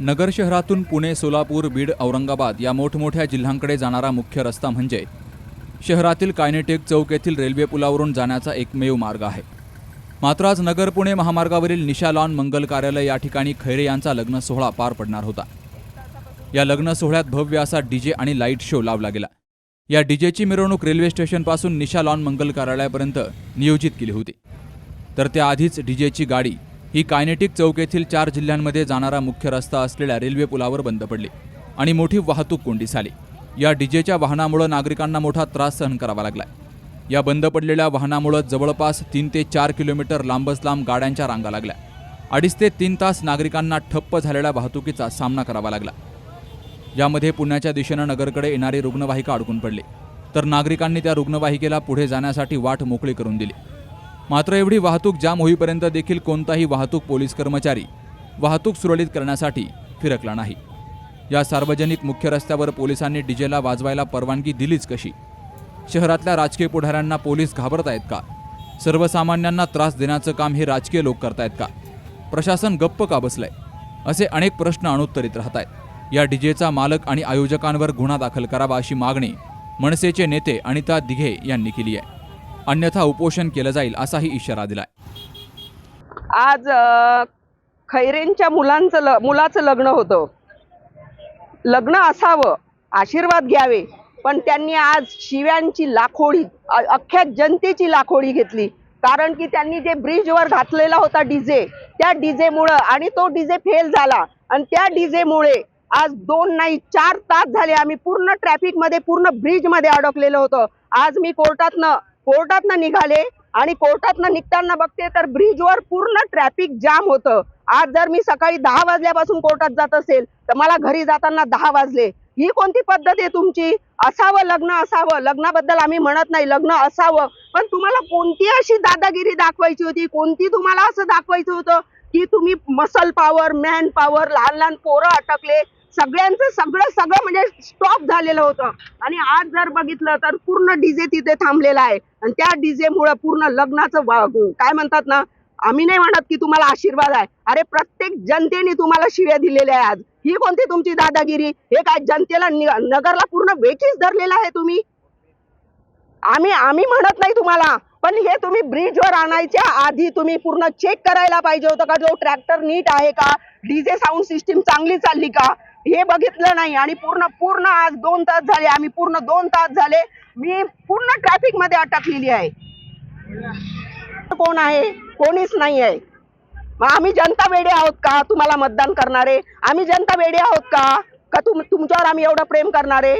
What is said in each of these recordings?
नगर शहरातून पुणे सोलापूर बीड औरंगाबाद या मोठमोठ्या जिल्ह्यांकडे जाणारा मुख्य रस्ता म्हणजे शहरातील कायनेटेक चौक येथील रेल्वे पुलावरून जाण्याचा एकमेव मार्ग आहे. मात्र आज नगर पुणे महामार्गावरील निशा लॉन मंगल कार्यालय या ठिकाणी खैरे यांचा लग्न सोहळा पार पडणार होता. या लग्न सोहळ्यात भव्य असा डीजे आणि लाइट शो लावला गेला. या डीजेची मिरवणूक रेल्वे स्टेशनपासून निशा लॉन मंगल कार्यालयापर्यंत नियोजित केली होती. तर त्याआधीच डीजेची गाडी ही कायनेटिक चौक येथील चार जिल्ह्यांमध्ये जाणारा मुख्य रस्ता असलेल्या रेल्वे पुलावर बंद पडली आणि मोठी वाहतूक कोंडी झाली. या डीजेच्या वाहनामुळं नागरिकांना मोठा त्रास सहन करावा लागला या बंद पडलेल्या वाहनामुळं जवळपास तीन ते चार किलोमीटर लांबच लांब गाड्यांच्या रांगा लागल्या. अडीच ते तीन तास नागरिकांना ठप्प झालेल्या वाहतुकीचा सामना करावा लागला. यामध्ये पुण्याच्या दिशेनं नगरकडे येणारी रुग्णवाहिका अडकून पडली. तर नागरिकांनी त्या रुग्णवाहिकेला पुढे जाण्यासाठी वाट मोकळी करून दिली. मात्र एवढी वाहतूक जाम होईपर्यंत देखील कोणताही वाहतूक पोलीस कर्मचारी वाहतूक सुरळीत करण्यासाठी फिरकला नाही. या सार्वजनिक मुख्य रस्त्यावर पोलिसांनी डीजेला वाजवायला परवानगी दिलीच कशी? शहरातल्या राजकीय पुढाऱ्यांना पोलीस घाबरत आहेत का? सर्वसामान्यांना त्रास देण्याचं काम हे राजकीय लोक करतायत का? प्रशासन गप्प का बसलंय? असे अनेक प्रश्न अनुत्तरित राहत आहेत या डीजेचा मालक आणि आयोजकांवर गुन्हा दाखल करावा अशी मागणी मनसेचे नेते अनिता दिघे यांनी केली आहे. अन्यथा उपोषण केलं जाईल असाही इशारा दिलाय. आज खैरेंच्या मुलांचं ल मुलाचं लग्न होतं. लग्न असावं आशीर्वाद घ्यावे पण त्यांनी आज शिव्यांची लाखोळी अख्ख्या जनतेची लाखोडी घेतली. कारण की त्यांनी जे ब्रिजवर घातलेला होता डीजे त्या डीजेमुळं आणि तो डीजे फेल झाला. आणि त्या डीजेमुळे आज दोन नाही चार तास झाले आम्ही पूर्ण ट्रॅफिकमध्ये पूर्ण ब्रिजमध्ये अडकलेलो होतो. आज मी कोर्टातनं कोर्टातनं निघाले आणि कोर्टातनं निघताना बघते तर ब्रिजवर पूर्ण ट्रॅफिक जाम होतं. आज जर मी सकाळी दहा वाजल्यापासून कोर्टात जात असेल तर मला घरी जाताना दहा वाजले. ही कोणती पद्धत आहे तुमची? असावं लग्न असावं? लग्नाबद्दल आम्ही म्हणत नाही लग्न असावं. पण तुम्हाला कोणती अशी दादागिरी दाखवायची होती? कोणती तुम्हाला असं दाखवायचं होतं की तुम्ही मसल पॉवर मॅन पॉवर लहान लहान पोरं अटकले सगळ्यांचं सगळं सगळं म्हणजे स्टॉप झालेलं होतं. आणि आज जर बघितलं तर पूर्ण डीजे तिथे थांबलेला आहे. आणि त्या डीजे मुळे पूर्ण लग्नाचं काय म्हणतात ना आम्ही नाही म्हणत की तुम्हाला आशीर्वाद आहे. अरे प्रत्येक जनतेने तुम्हाला शिव्या दिलेल्या आहे आज ही कोणती तुमची दादागिरी? हे काय जनतेला नगरला पूर्ण वेचीच धरलेला आहे तुम्ही? आम्ही आम्ही म्हणत नाही तुम्हाला. पण हे तुम्ही ब्रिजवर आणायच्या आधी तुम्ही पूर्ण चेक करायला पाहिजे होतं का? जो ट्रॅक्टर नीट आहे का? डीजे साऊंड सिस्टीम चांगली चालली का? हे बघितलं नाही आणि पूर्ण पूर्ण आज दोन तास झाले आम्ही पूर्ण दोन तास झाले मी पूर्ण ट्रॅफिकमध्ये अटकलेली आहे. कोण आहे? कोणीच नाही आहे. मग आम्ही जनता वेडे आहोत का? तुम्हाला मतदान करणारे? आम्ही जनता वेडे आहोत का? का तुम तुमच्यावर आम्ही एवढं प्रेम करणारे?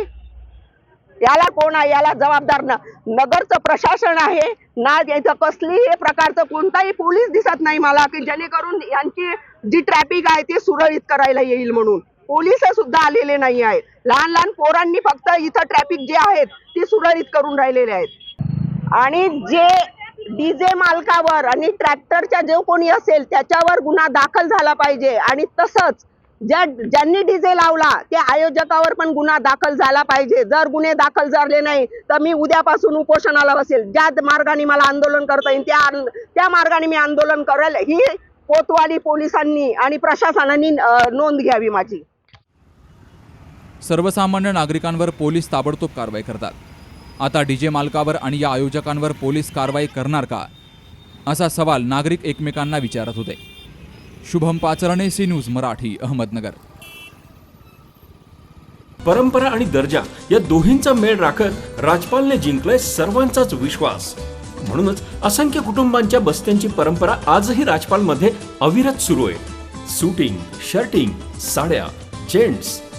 याला कोण आहे? याला जबाबदार न नगरचं प्रशासन आहे. ना याचं कसलीही प्रकारचं कोणताही पोलीस दिसत नाही मला की जेणेकरून यांची जी ट्रॅफिक आहे ती सुरळीत करायला येईल म्हणून. पोलीस सुद्धा आलेले नाही आहेत. लहान लहान पोरांनी फक्त इथं ट्रॅफिक जे आहेत ती सुरळीत करून राहिलेले आहेत. आणि जे डीजे मालकावर आणि ट्रॅक्टरच्या जो कोणी असेल त्याच्यावर गुन्हा दाखल झाला पाहिजे. आणि तसंच ज्या ज्यांनी डीजे लावला त्या आयोजकावर पण गुन्हा दाखल झाला पाहिजे. जर गुन्हे दाखल झाले नाही तर मी उद्यापासून उपोषणाला बसेल. ज्या मार्गाने मला आंदोलन करता येईल त्या त्या मार्गाने मी आंदोलन करेल. ही कोतवाली पोलिसांनी आणि प्रशासनाने नोंद घ्यावी माझी. सर्वसामान्य नागरिकांवर पोलीस ताबडतोब कारवाई करतात. आता डीजे मालकावर आणि या आयोजकांवर पोलीस कारवाई करणार का? असा सवाल नागरिक एकमेकांना विचारत होते. Shubham Pacharne C news Marathi Ahmednagar. परंपरा आणि दर्जा या दोन्हींचा मेळ राखत राजपालने जिंकलाय सर्वांचाच विश्वास. म्हणूनच असंख्य कुटुंबांच्या बस्त्यांची परंपरा आजही राजपालमध्ये अविरत सुरू आहे. सुटिंग शर्टिंग साड्या जेंट्स